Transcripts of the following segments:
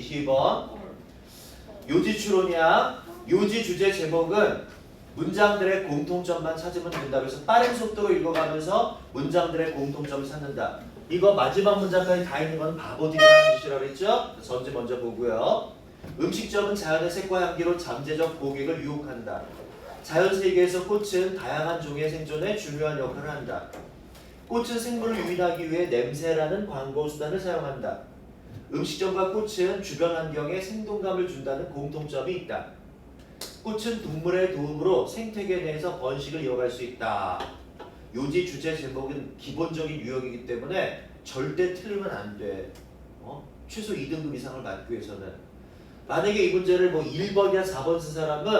22번 요지 추론이야. 요지 주제 제목은 문장들의 공통점만 찾으면 된다. 그래서 빠른 속도로 읽어가면서 문장들의 공통점을 찾는다. 이거 마지막 문장까지 다 있는 건 바보들이 하는 짓이라고 했죠? 전제 먼저 보고요. 음식점은 자연의 색과 향기로 잠재적 고객을 유혹한다. 자연 세계에서 꽃은 다양한 종의 생존에 중요한 역할을 한다. 꽃은 생물을 유인하기 위해 냄새라는 광고 수단을 사용한다. 음식점과 꽃은 주변 환경에 생동감을 준다는 공통점이 있다. 꽃은 동물의 도움으로 생태계 내에서 번식을 이어갈 수 있다. 요지 주제 제목은 기본적인 유형이기 때문에 절대 틀리면 안 돼. 어? 최소 2등급 이상을 받기 위해서는. 만약에 이 문제를 뭐 1번이나 4번 쓴 사람은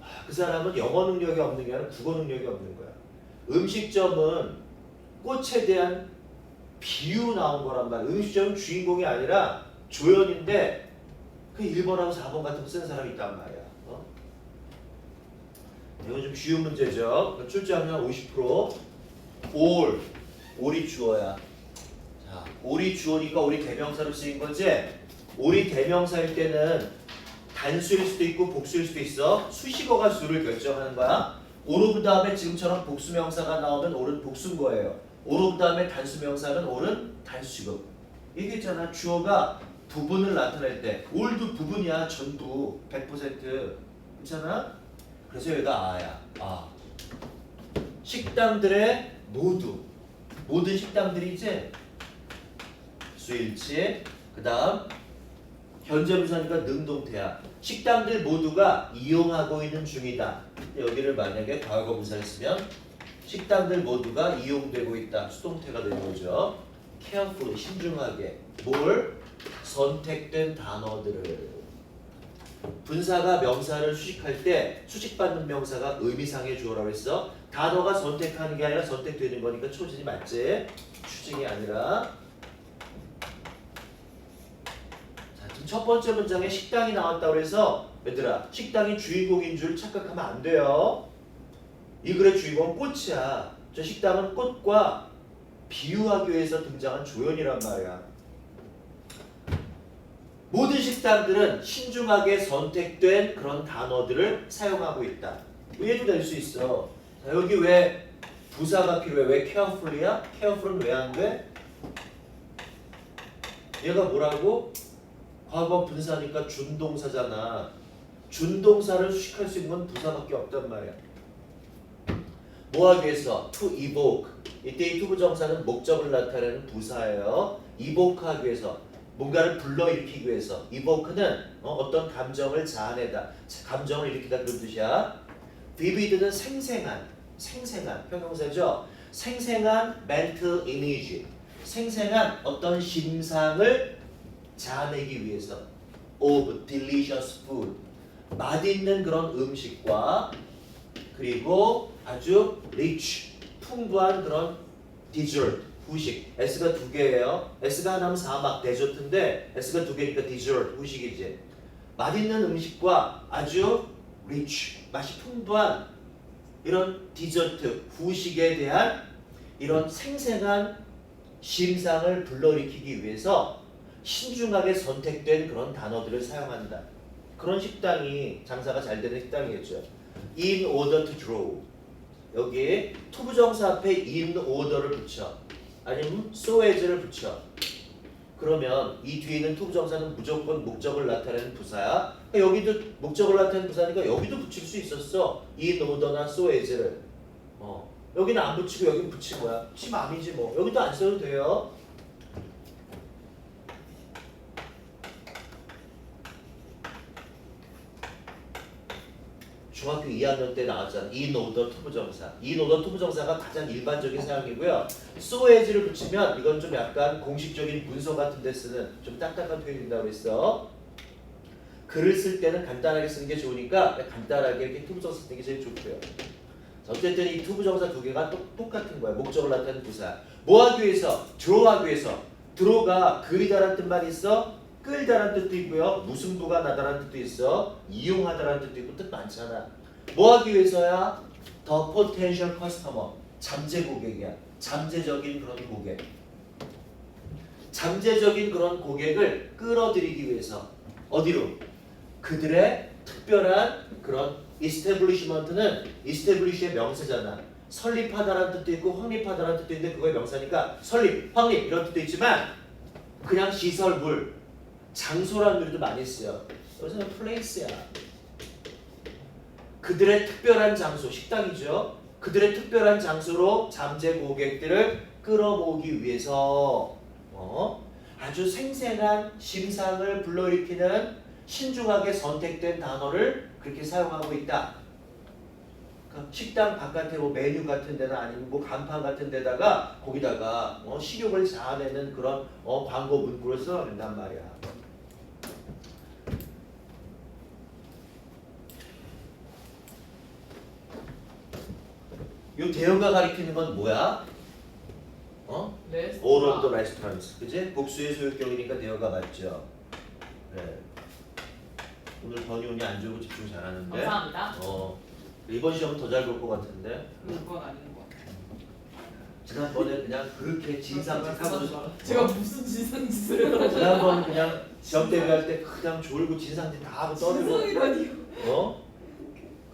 아, 그 사람은 영어 능력이 없는 게 아니라 국어 능력이 없는 거야. 음식점은 꽃에 대한 비유 나온 거란 말이야. 음식점은 주인공이 아니라 조연인데 그 1번하고 4번 같은 거쓴 사람이 있단 말이야. 어? 이건 좀 쉬운 문제죠. 출제하면 50% all all이 주어야. 자, all이 주어니까 all이 대명사로 쓰인 거지. all이 대명사일 때는 단수일 수도 있고 복수일 수도 있어. 수식어가 수를 결정하는 거야. 오르그 다음에 지금처럼 복수명사가 나오면 all은 복수인 거예요. 오르그 다음에 단수 명사는 all은 단수급. 얘기했잖아. 주어가 부분을 나타낼 때 all도 부분이야. 전부 100% 그렇잖아. 그래서 여기가 아야. 아. 식당들의 모두 모든 식당들이 이제 수일치 그다음 현재 분사니까 능동태야. 식당들 모두가 이용하고 있는 중이다. 여기를 만약에 과거 분사를 쓰면 식당들 모두가 이용되고 있다. 수동태가 되는 거죠. carefully 신중하게 뭘 선택된 단어들을 분사가 명사를 수식할 때 수식받는 명사가 의미상의 주어라고 했어. 단어가 선택하는 게 아니라 선택되는 거니까 초진이 맞지? 추징이 아니라. 자, 지금 첫 번째 문장에 식당이 나왔다고 해서 얘들아 식당이 주인공인 줄 착각하면 안 돼요. 이 글의 주인공은 꽃이야. 저 식당은 꽃과 비유하기 위해서 등장한 조연이란 말이야. 모든 식당들은 신중하게 선택된 그런 단어들을 사용하고 있다. 이해도 될 수 있어. 자, 여기 왜 부사가 필요해? 왜 carefully야? careful은 왜 안 돼? 얘가 뭐라고? 과거 분사니까 준동사잖아. 준동사를 수식할 수 있는 건 부사밖에 없단 말이야. 뭐하기 위해서? to evoke. 이때 이 투부정사는 목적을 나타내는 부사예요. evoke하기 위해서. 뭔가를 불러일으키기 위해서 evoke는 어, 떤 감정을 자아내다 감정을 일으키다 그런 뜻이야 vivid는 생생한 생생한 형용사죠 생생한 mental image 생생한 어떤 심상을 자아내기 위해서 of delicious food 맛있는 그런 음식과 그리고 아주 rich 풍부한 그런 dessert 후식. S가 두 개예요. S가 하나면 사막 데저트인데 S가 두 개니까 디저트 후식이지. 맛있는 음식과 아주 rich 맛이 풍부한 이런 디저트 후식에 대한 이런 생생한 심상을 불러일으키기 위해서 신중하게 선택된 그런 단어들을 사용한다. 그런 식당이 장사가 잘 되는 식당이겠죠. In order to draw 여기 투부정사 앞에 in order를 붙여. 아니면 so as를 붙여. 그러면 이 뒤에 있는 투부정사는 무조건 목적을 나타내는 부사야. 여기도 목적을 나타내는 부사니까 여기도 붙일 수 있었어. 이 노더나 so as를. 어. 여기는 안 붙이고 여기 붙인 거야. 붙이면 아니지 뭐. 여기도 안 써도 돼요. 중학교 2학년 때 나왔잖아. 이 노더 투부정사. 이 노더 투부정사가 가장 일반적인 사용이고요. so as를 붙이면 이건 좀 약간 공식적인 문서 같은 데 쓰는 좀 딱딱한 표현이라고 했어. 글을 쓸 때는 간단하게 쓰는 게 좋으니까 간단하게 이렇게 투부정사 쓰는 게 제일 좋고요. 자, 어쨌든 이 투부정사 두 개가 똑, 똑같은 거야. 목적을 나타내는 부사. 뭐 하기 위해서? 드로하기 위해서. 드로가 그리다라는 뜻만 있어? 끌다라는 뜻도 있고요. 무승부가 나다라는 뜻도 있어. 이용하다라는 뜻도 있고 뜻 많잖아. 뭐 하기 위해서야? 더 potential customer. 잠재 고객이야. 잠재적인 그런 고객. 잠재적인 그런 고객을 끌어들이기 위해서 어디로? 그들의 특별한 그런 이스테블리시먼트는 이스테블리시의 명사잖아. 설립하다라는 뜻도 있고 확립하다라는 뜻도 있는데 그거의 명사니까 설립, 확립 이런 뜻도 있지만 그냥 시설물, 장소라는 의미도 많이 쓰여. 여기서는 플레이스야. 그들의 특별한 장소, 식당이죠. 그들의 특별한 장소로 잠재 고객들을 끌어모으기 위해서 어? 아주 생생한 심상을 불러일으키는 신중하게 선택된 단어를 그렇게 사용하고 있다. 그러니까 식당 바깥에 뭐 메뉴 같은 데나 아니면 뭐 간판 같은 데다가 거기다가 어, 식욕을 자아내는 그런 어, 광고 문구를 써낸단 말이야. 요 대형가 가리키는 건 뭐야? 어? 레스토랑. All of the restaurants. 그지? 복수의 소유격이니까 대형가 맞죠? 네. 오늘 번이 운이 안 좋고 집중 잘하는데. 감사합니다. 어. 이번 시험은 더 잘 볼 것 같은데. 그건 아닌 것 같아요. 지난번에 그냥 그렇게 진상짓하고 제가 무슨 지상 짓을 해서 지난번 그냥 시험 대비할 때 그냥 졸고 진상짓 다 하고 떠들고 지상이라니요. 어?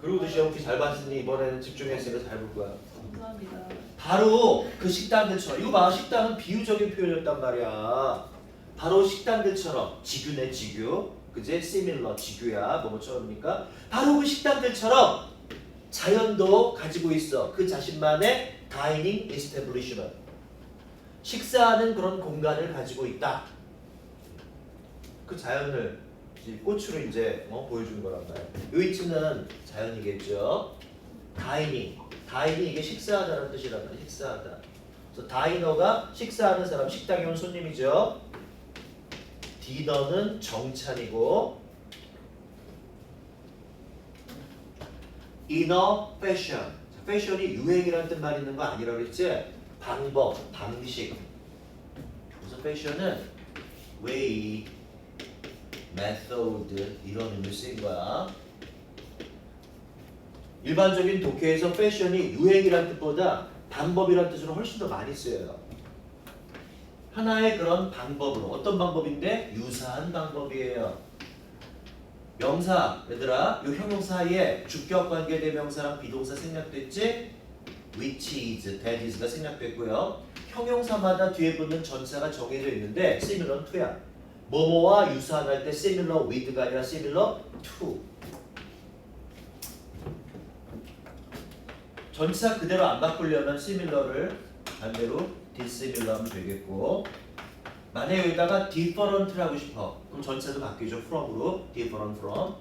그리고도 시험 기잘 봤으니 이번에는 집중했으니까 잘 볼 거야. 바로 그 식당들처럼 이거 봐 식당은 비유적인 표현이었단 말이야. 바로 식당들처럼 지규네 지규. 그제 similar 지규야. 뭐뭐처럼이니까. 바로 그 식당들처럼 자연도 가지고 있어. 그 자신만의 dining establishment. 식사하는 그런 공간을 가지고 있다. 그 자연을 이 꽃으로 이제 어, 보여주는 거란 말이야. 요 이츠는 자연이겠죠. 다이닝 다이닝 이게 식사하다는 뜻이란 말이야 식사하다. 그래서 다이너가 식사하는 사람 식당에 온 손님이죠. 디너는 정찬이고 이너 패션. 자, 패션이 유행이라는 뜻만 있는 거 아니라고 그랬지? 방법 방식. 그래서 패션은 way method 이런 의미로 쓰인 거야 일반적인 독해에서 패션이 유행이란 뜻보다 방법이란 뜻으로 훨씬 더 많이 쓰여요. 하나의 그런 방법으로 어떤 방법인데 유사한 방법이에요. 명사 얘들아 요 형용사에 주격 관계 대명사랑 비동사 생략됐지? which is, that is가 생략됐고요. 형용사마다 뒤에 붙는 전사가 정해져 있는데 similar to야. 뭐뭐와 유사한 할 때 similar with가 아니라 similar to. 전치사 그대로 안 바꾸려면 similar를 반대로 dissimilar 하면 되겠고 만약에 여기다가 different를 하고 싶어. 그럼 전치사도 바뀌죠. from으로 different from.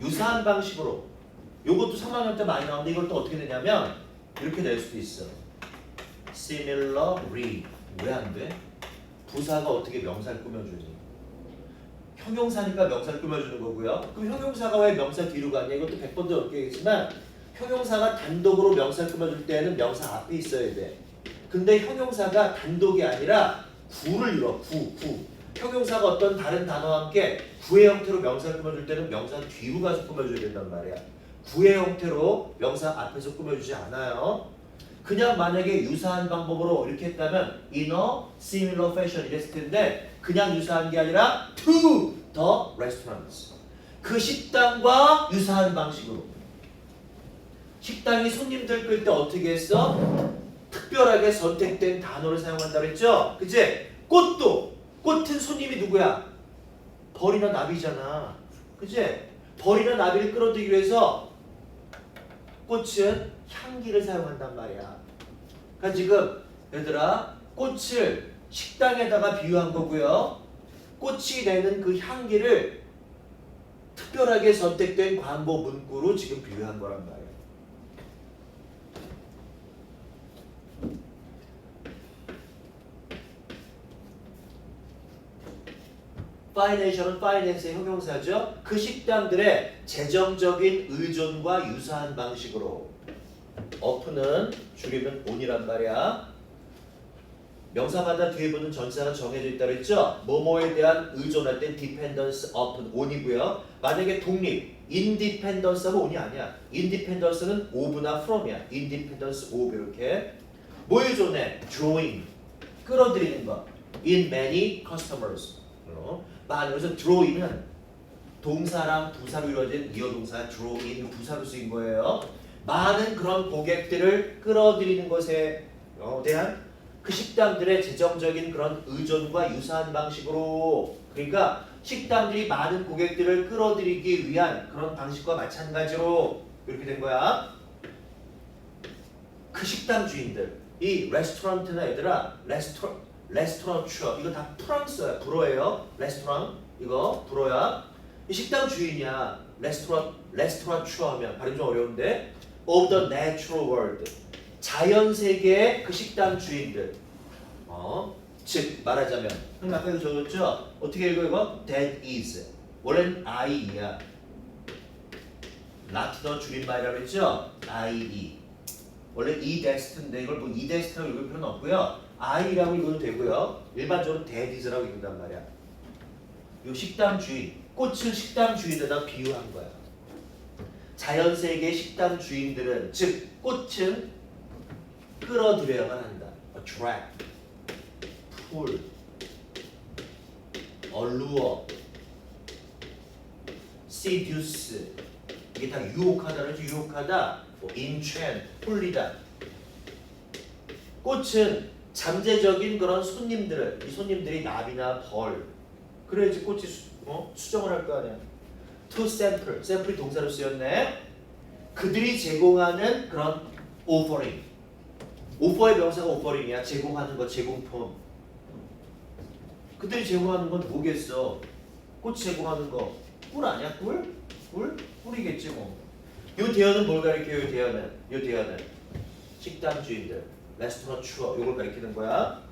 유사한 방식으로. 요것도 3학년 때 많이 나오는데 이걸 또 어떻게 되냐면 이렇게 낼 수도 있어. similarly. 왜 안 돼? 부사가 어떻게 명사를 꾸며주니? 형용사니까 명사를 꾸며주는 거고요. 그럼 형용사가 왜 명사 뒤로 가냐? 이것도 100번도 넘게겠지만 형용사가 단독으로 명사를 꾸며줄 때는 명사 앞에 있어야 돼. 근데 형용사가 단독이 아니라 구를 이뤄 구, 구. 형용사가 어떤 다른 단어와 함께 구의 형태로 명사를 꾸며줄 때는 명사 뒤로 가서 꾸며줘야 된단 말이야. 구의 형태로 명사 앞에서 꾸며주지 않아요. 그냥 만약에 유사한 방법으로 이렇게 했다면 inner similar fashion 이랬을 텐데 그냥 유사한 게 아니라 to the restaurants. 그 식당과 유사한 방식으로 식당이 손님들 끌 때 어떻게 했어? 특별하게 선택된 단어를 사용한다 그랬죠? 그치? 꽃도 꽃은 손님이 누구야? 벌이나 나비잖아 그치? 벌이나 나비를 끌어들이기 위해서 꽃은 향기를 사용한단 말이야 그러니까 지금 얘들아 꽃을 식당에다가 비유한 거고요 꽃이 내는 그 향기를 특별하게 선택된 광고 문구로 지금 비유한 거란 말이야 파이낸셜은 파이낸스의 형용사죠. 그 식당들의 재정적인 의존과 유사한 방식으로 어프는 줄이면 온이란 말이야. 명사마다 뒤에 붙는 전사가 정해져 있다 그랬죠? 뭐뭐에 대한 의존할 땐 dependence upon on이고요. 만약에 독립, independence는 on이 아니야. independence는 of나 from이야. independence of 이렇게. 뭐 의존해? drawing, 끌어들이는 거. in many customers. 어? 많이 그래서 draw in은 동사랑 부사로 이루어진 이어 동사 draw in 부사로 쓰인 거예요. 많은 그런 고객들을 끌어들이는 것에 어, 대한 그 식당들의 재정적인 그런 의존과 유사한 방식으로 그러니까 식당들이 많은 고객들을 끌어들이기 위한 그런 방식과 마찬가지로 이렇게 된 거야. 그 식당 주인들 이 레스토랑트나 얘들아 레스토 레스토랑추어 이거 다 프랑스어야. 불어예요. 레스토랑. 이거 불어야. 이 식당 주인이야. 레스토랑 레스토랑추어 하면. 발음 좀 어려운데. Of the natural world. 자연 세계의 그 식당 주인들. 어? 즉 말하자면. 형님 아까 적었죠? 어떻게 읽어 이거? That is. 원래는 I야. 라틴어 줄임말이라고 했죠? IE 원래 이 데스트인데 이걸 뭐이 데스트라고 읽을 필요는 없고요. I라고 읽어도 되고요. 일반적으로 데디즈라고 읽는단 말이야. 요 식당 주인, 꽃을 식당 주인에다 비유한 거야. 자연 세계 식당 주인들은 즉 꽃은 끌어들여야만 한다. attract, pull, allure, seduce 이게 다 유혹하다는 지 유혹하다, 뭐 enchant, 홀리다. 꽃은 잠재적인 그런 손님들을 이 손님들이 나비나 벌 그래야지 꽃이 수, 어? 수정을 할 거 아니야. to sample, 샘플이 동사로 쓰였네. 그들이 제공하는 그런 offering. 오퍼의 명사가 오퍼링이야. 제공하는 거, 제공품. 그들이 제공하는 건 뭐겠어? 꽃 제공하는 거. 꿀 아니야? 꿀? 꿀? 꿀이겠지 뭐. 요 대어는 뭘 가리켜요? 요 대어는. 요 대어는 식당 주인들, 레스토랑 추어 요걸 가리키는 거야.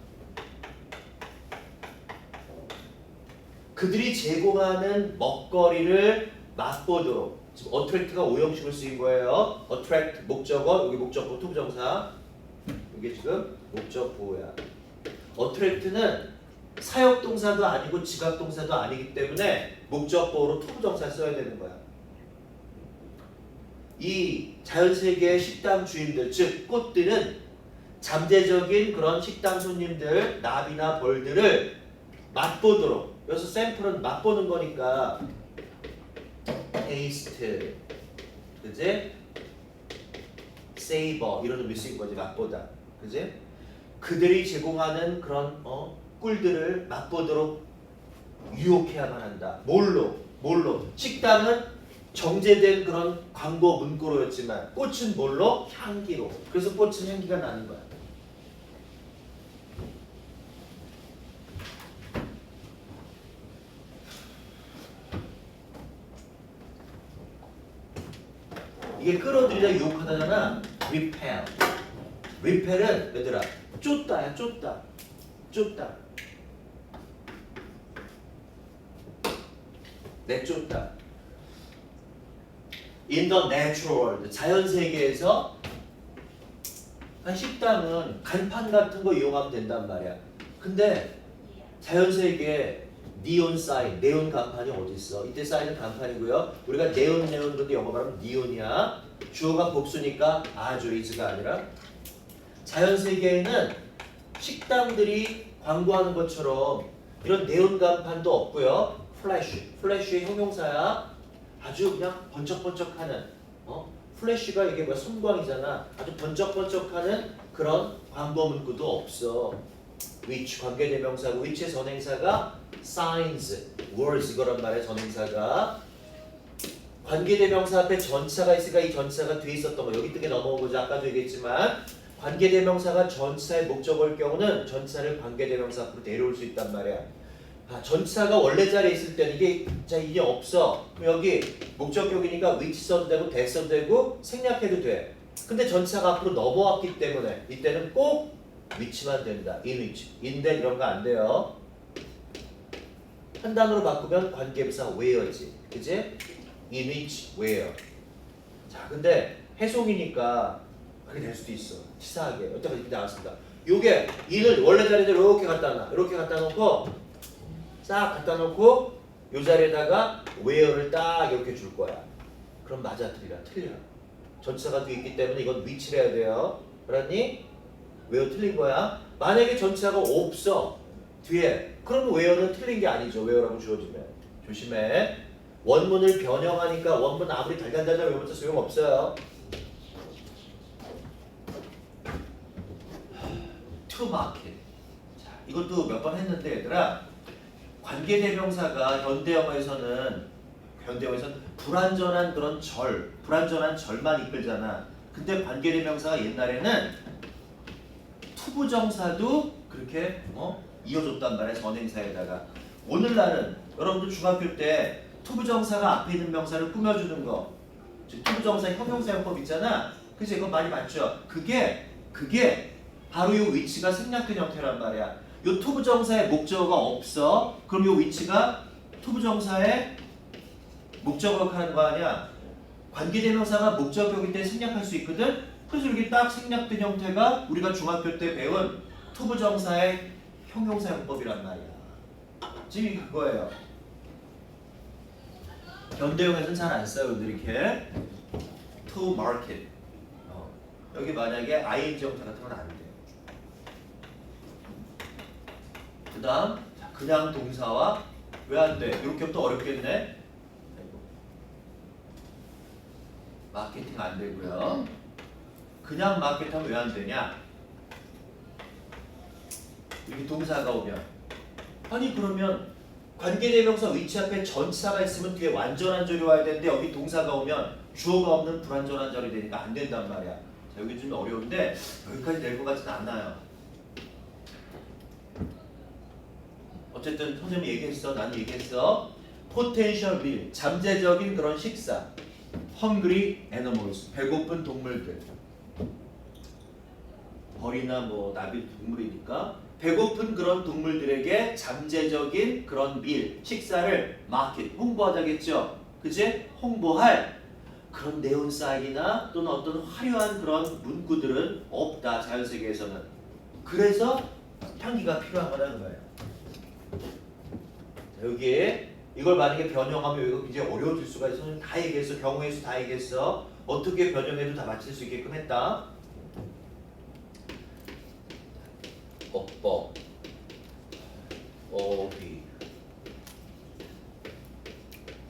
그들이 제공하는 먹거리를 맛보도록 지금 attract가 오형식으로 쓰인 거예요. attract 목적어 여기 목적어 투부정사 이게 지금 목적보호야. attract는 사역동사도 아니고 지각동사도 아니기 때문에 목적보호로 투부정사 써야 되는 거야. 이 자연세계의 식당 주인들 즉 꽃들은 잠재적인 그런 식당 손님들 나비나 벌들을 맛보도록 여기서 샘플은 맛보는 거니까 taste 그지? savor 이런 의미 쓰인 거지 맛보다 그지? 그들이 제공하는 그런 어, 꿀들을 맛보도록 유혹해야만 한다 뭘로? 뭘로? 식당은 정제된 그런 광고 문구로였지만 꽃은 뭘로? 향기로 그래서 꽃은 향기가 나는 거야 이게 끌어들이다 유혹하다잖아. repel. repel은 얘들아 쫓다야 쫓다. 쫓다. 내쫓다. In the natural world, 자연 세계에서 한 식당은 간판 같은 거 이용하면 된단 말이야. 근데 자연 세계에 니온 사인, 네온 간판이 어디 있어? 이때 사인은 간판이고요. 우리가 네온 네온 근데 영어 발음 니온이야. 주어가 복수니까 아주 이즈가 아니라 자연 세계에는 식당들이 광고하는 것처럼 이런 네온 간판도 없고요. 플래시, 플래시의 형용사야. 아주 그냥 번쩍번쩍하는 어? 플래시가 이게 뭐야 손광이잖아. 아주 번쩍번쩍하는 그런 광고 문구도 없어. Which 관계대명사고 which의 전행사가 signs, words 이거란 말이야 전행사가 관계대명사 앞에 전차가 있으니까 이 전차가 뒤에 있었던 거. 여기 뜨게 넘어온 거죠. 아까도 얘기했지만 관계대명사가 전차의 목적어일 경우는 전차를 관계대명사 앞으로 데려올 수 있단 말이야. 아, 전차가 원래 자리에 있을 때는 이게 자 이게 없어. 그럼 여기 목적격이니까 which 써도 되고 that 써도 되고 생략해도 돼. 근데 전차가 앞으로 넘어왔기 때문에 이때는 꼭 위치만 된다. in which. 인데 이런 거 안 돼요. 한 단어로 바꾸면 관계부사 where지. 그지? in which, where. 자, 근데 해송이니까 그렇게 될 수도 있어. 치사하게. 어떻게 이렇게 나왔습니다. 요게 in을 원래 자리대로 이렇게 갖다 놔. 이렇게 갖다 놓고 싹 갖다 놓고 요 자리에다가 where를 딱 이렇게 줄 거야. 그럼 맞아 틀리라. 틀려. 전체가 뒤에 있기 때문에 이건 위치를 해야 돼요. 그러니? 왜요? 틀린 거야? 만약에 전체가 없어. 뒤에 그럼 where는 틀린 게 아니죠. where라고 주어지면 조심해. 원문을 변형하니까 원문 아무리 달달달달 외워봤자 소용없어요. market. 자, 이것도 몇 번 했는데 얘들아 관계대명사가 현대영어에서는 현대영어에서는 불완전한 그런 절, 불완전한 절만 이끌잖아. 근데 관계대명사가 옛날에는 투부정사도 그렇게 어? 이어줬단 말이야 전행사에다가. 오늘날은 여러분들 중학교 때 투부정사가 앞에 있는 명사를 꾸며주는 거. 즉, 투부정사 형용사용법 있잖아. 그치? 그거 많이 봤죠? 그게 그게 바로 이 위치가 생략된 형태란 말이야. 요 투부정사의 목적어가 없어. 그럼 요 위치가 투부정사의 목적어 역할하는 거 아니야? 관계대명사가 목적격일 때 생략할 수 있거든 그래서 이렇게 딱 생략된 형태가 우리가 중학교 때 배운 투부정사의 형용사용법이란 말이야. 지금 그거예요. 현대용에서는 잘 안 써요, 이렇게 to market. 어, 여기 만약에 ing 형태 같은 건 안 돼. 그다음 자, 그냥 동사와 왜 안 돼? 이렇게부터 어렵겠네. 마케팅 안 되고요. 그냥 마케팅하면 왜 안 되냐? 이렇게 동사가 오면 아니 그러면 관계대명사 위치 앞에 전치사가 있으면 뒤에 완전한 절이 와야 되는데 여기 동사가 오면 주어가 없는 불완전한 절이 되니까 안 된단 말이야. 자, 여기 좀 어려운데 여기까지 될 것 같지는 않아요. 어쨌든 선생님이 얘기했어, 난 얘기했어. 포텐셜 밀, 잠재적인 그런 식사. hungry animals, 배고픈 동물들. 벌이나 뭐 나비 동물이니까 배고픈 그런 동물들에게 잠재적인 그런 밀, 식사를 마켓, 홍보하자겠죠. 그지? 홍보할 그런 네온사인이나 또는 어떤 화려한 그런 문구들은 없다 자연세계에서는. 그래서 향기가 필요한 거라는 거예요. 자, 여기에 이걸 만약에 변형하면 이거 굉장히 어려워질 수가 있어. 선생님 다 얘기했어. 경우의 수 다 얘기했어. 어떻게 변형해도 다 맞힐 수 있게끔 했다. 어법 어휘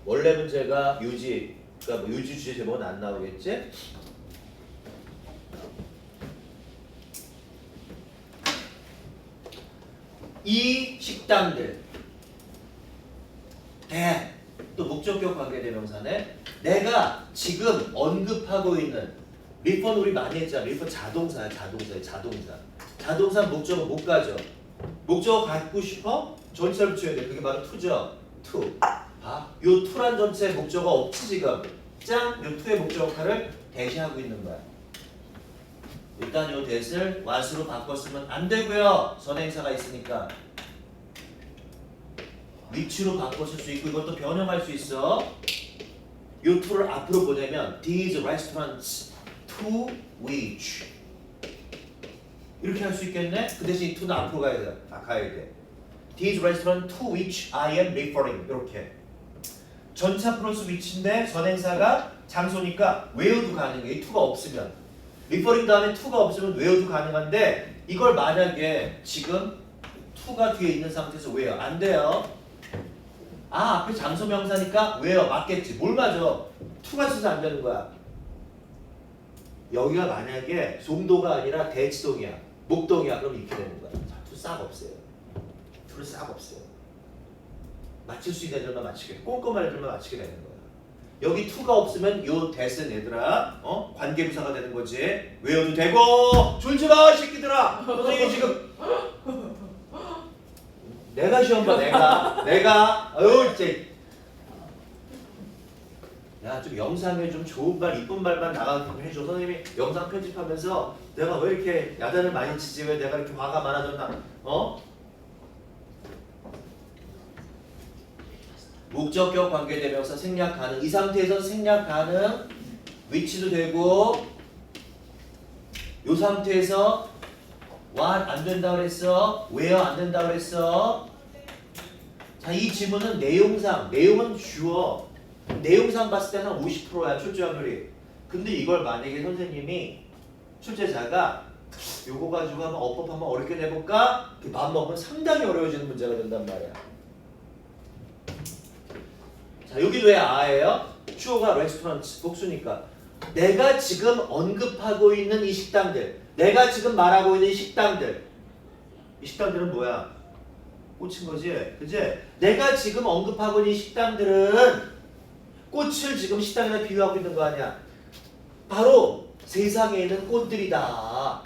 원래 문제가 유지 그러니까 뭐 유지 주제 제목은 안 나오겠지? 이 식당들. 대. 또 목적격 관계대명사네. 내가 지금 언급하고 있는 리펀 우리 많이 했잖아. 리펀 자동사야 자동사야 자동사. 자동사 목적어 못 가죠. 목적어 갖고 싶어? 전치사를 붙여야 돼. 그게 바로 투죠. 투. 봐. 요 투란 전체 목적어 없지 지금. 짱! 요 투의 목적 역할을 대시하고 있는 거야. 일단 요 대를 what으로 바꿨으면 안 되고요. 선행사가 있으니까. 위치로 바꿨을 수 있고 이것도 변형할 수 있어. 요 투를 앞으로 보내면 these restaurants to which 이렇게 할 수 있겠네? 그 대신 이 to는 앞으로 가야 돼. 아, 가야 돼. These restaurant to which I am referring. 이렇게. 전차 플러스 which인데 선행사가 장소니까 where도 가능해. 이 to가 없으면. referring 다음에 to가 없으면 where도 가능한데 이걸 만약에 지금 to가 뒤에 있는 상태에서 where 안 돼요. 아 앞에 장소 명사니까 where 맞겠지. 뭘 맞아? to가 있어서 안 되는 거야. 여기가 만약에 송도가 아니라 대치동이야 목동이야 그럼 이렇게 되는 거야. 자, 투 싹 없어요. 투를 싹 없어요. 맞출 수 있는 애들만 맞추게 꼼꼼한 애들만 맞추게 되는 거야. 여기 투가 없으면 요 대스는 얘들아 어? 관계부사가 되는 거지. 외워도 되고. 졸지 마이 새끼들아. 선생님이 지금. 내가 시험 봐 내가. 내가. 어유 이제 야 좀 영상에 좀 좋은 말 이쁜 말만 나가게끔 해줘. 선생님이 영상 편집하면서 내가 왜 이렇게 야단을 많이 치지? 왜 내가 이렇게 화가 많아졌나? 어? 목적격 관계대명사 생략 가능. 이 상태에서 생략 가능. 위치도 되고 요 상태에서 what 안 된다 그랬어? where 안 된다 그랬어? 자이 지문은 내용상 내용은 주어 내용상 봤을 때는 50%야 출제 확률이. 근데 이걸 만약에 선생님이 출제자가 요거 가지고 한번 어법 한번 어렵게 내볼까? 이렇게 마음 먹으면 상당히 어려워지는 문제가 된단 말이야. 자, 여기 왜 아예요? 주어가 레스토랑트 복수니까. 내가 지금 언급하고 있는 이 식당들, 내가 지금 말하고 있는 이 식당들, 이 식당들은 뭐야? 꽂힌 거지, 그지? 내가 지금 언급하고 있는 이 식당들은 꽃을 지금 식당에다 비유하고 있는 거 아니야? 바로 세상에 있는 꽃들이다.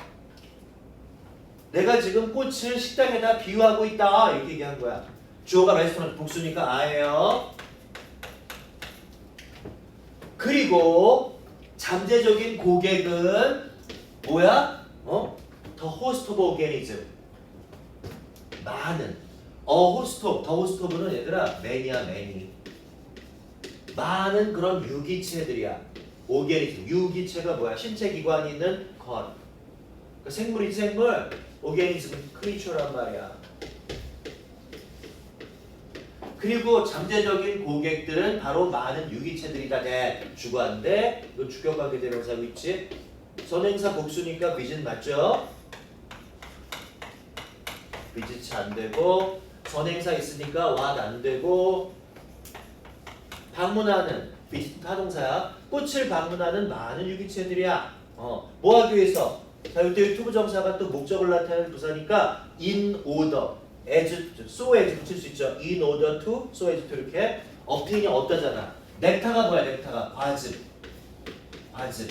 내가 지금 꽃을 식당에다 비유하고 있다 이렇게 얘기한 거야. 주어가 레스토랑 복수니까 아예요. 그리고 잠재적인 고객은 뭐야? 어? 더 호스트 오브 오게니즘 많은 어 호스트 오브 더 호스트 오브는 얘들아 매니야 매니 많은 그런 유기체들이야. 오게니즘. 유기체가 뭐야? 신체 기관이 있는 것 그러니까 생물이지 생물. 오게니즘 크리처란 말이야. 그리고 잠재적인 고객들은 바로 많은 유기체들이다. 대 주관데 이거 주격관계 대명사고 있지? 선행사 복수니까 비진 맞죠? 비지치 안 되고 선행사 있으니까 왓 안 되고 방문하는 비지 타동사야 꽃을 방문하는 많은 유기체들이야. 어, 뭐 하기 위해서? 자 이때 유튜브 정사가 또 목적을 나타내는 부사니까 in order as so as 붙일 수 있죠. in order to so as to 이렇게 어핑이 어떠잖아. 넥타가 뭐야 넥타가? 과즙. 과즙.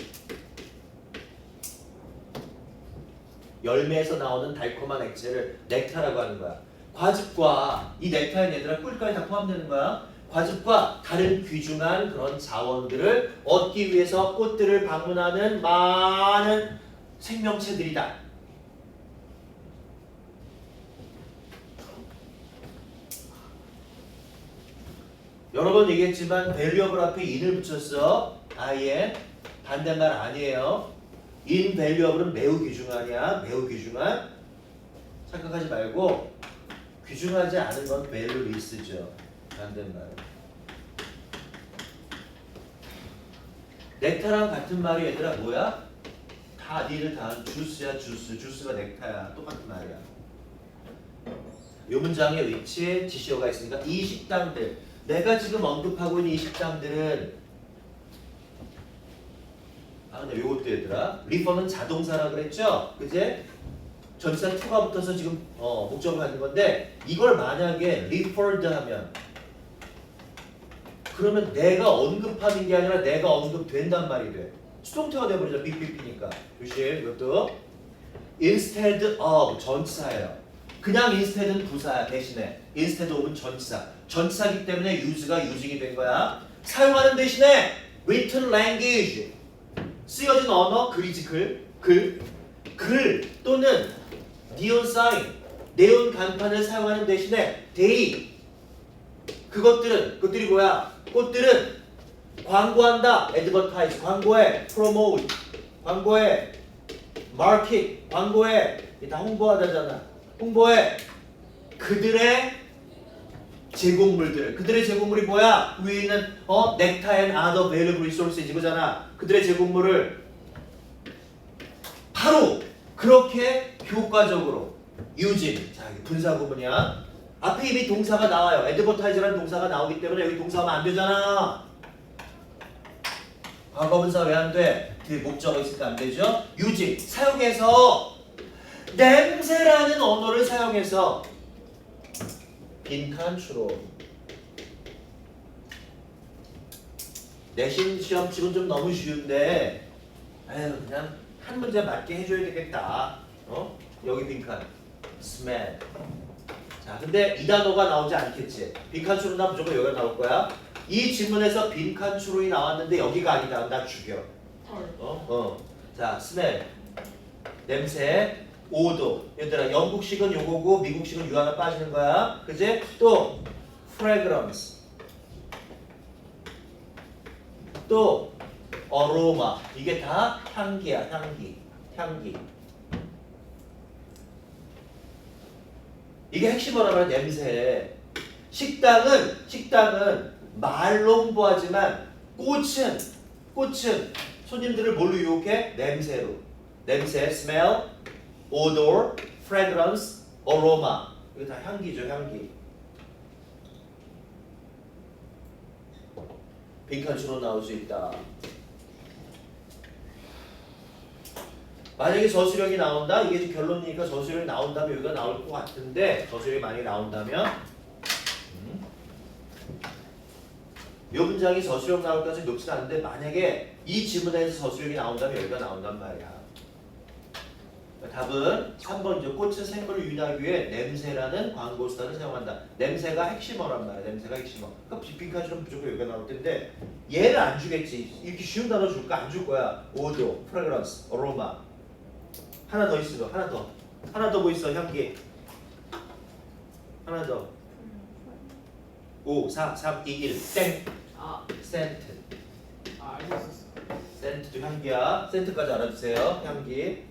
열매에서 나오는 달콤한 액체를 넥타라고 하는 거야. 과즙과 이 넥타인 얘들아 꿀까지 다 포함되는 거야. 과즙과 다른 귀중한 그런 자원들을 얻기 위해서 꽃들을 방문하는 많은 생명체들이다. 여러 번 얘기했지만 밸류업을 앞에 in을 붙였어. 아예 반대말 아니에요. 인 밸류업은 매우 귀중하냐? 매우 귀중한? 착각하지 말고 귀중하지 않은 건 value 리스죠. 반대말. 넥타랑 같은 말이 얘들아 뭐야? 다 니를 다한 주스야 주스. 주스가 넥타야. 똑같은 말이야. 이 문장의 위치에 지시어가 있으니까 이 식당들 내가 지금 언급하고 있는 이 식당들은 아 근데 요것도 얘들아 리퍼는 자동사라 그랬죠? 그제? 전치사 to가 붙어서 지금 어, 목적을 갖는 건데 이걸 만약에 referred 하면 그러면 내가 언급하는 게 아니라 내가 언급된단 말이 돼. 수동태가 돼버리죠 BPP니까. 조심 이것도. Instead of 전치사예요. 그냥 instead은 부사야 대신에. Instead of은 전치사. 전치사기 때문에 use가 using이 된 거야. 사용하는 대신에 written language. 쓰여진 언어 글이지 글, 글, 글 또는 니온 사인, 네온 간판을 사용하는 대신에 데이 그것들은 그것들이 뭐야? 꽃들은 광고한다, advertise, 광고해, promote, 광고해, market, 광고해, 이게 다 홍보하다잖아. 홍보해 그들의 제공물들, 그들의 제공물이 뭐야? 위에 있는 어 넥타 앤 아더 베일러블 리소스지 이거잖아. 그들의 제공물을 바로 그렇게 효과적으로 유진. 자, 분사 구문이야. 앞에 이미 동사가 나와요. 애드버타이즈라는 동사가 나오기 때문에 여기 동사하면 안 되잖아. 과거 분사 왜 안 돼? 뒤에 목적어 있으니까 안 되죠? 유진 사용해서 냄새라는 언어를 사용해서 빈칸 추로 내신 시험 치곤 좀 너무 쉬운데 에휴 그냥 한 문제 맞게 해줘야 되겠다 어? 여기 빈칸 smell 자 근데 이 단어가 나오지 않겠지 빈칸 추로 나 무조건 여기가 나올 거야 이 질문에서 빈칸 추로이 나왔는데 여기가 아니다 나 죽여 털. 어? 어. 자, 스멜. 냄새. 오도. 얘들아, 영국식은 요거고 미국식은 유 하나 빠지는 거야. 그지? 또 fragrance. 또 어로마. 이게 다 향기야, 향기. 향기. 이게 핵심 뭐라면 냄새. 식당은 식당은 말로 홍보하지만 꽃은 꽃은 손님들을 뭘로 유혹해? 냄새로. 냄새, smell, odor, fragrance, aroma. 이거 다 향기죠, 향기. 빈칸수로 나올 수 있다. 만약에 저수령이 나온다, 이게 지금 결론이니까 저수령이 나온다면 여기가 나올 것 같은데 저수령이 만약에 나온다면 음, 이 문장이 저수령 나올 가능성이 높진 않은데 만약에 이 지문에서 저수령이 나온다면 여기가 나온단 말이야. 답은 3번이죠. 꽃은 생물을 유인하기 위해 냄새라는 광고 수단을 사용한다. 냄새가 핵심어란 말이야. 냄새가 핵심어. 그러니까 빈칸처럼 무조건 여기가 나올 텐데 얘를 안 주겠지. 이렇게 쉬운 단어 줄까? 안 줄 거야. 오도, 프레그런스, 어로마. 하나 더 있어. 하나 더. 하나 더 뭐 있어? 향기. 하나 더. 5, 4, 3, 2, 1. 땡. 아, 센트. 아 알고 있었어. 센트도 향기야. 센트까지 알아주세요. 향기.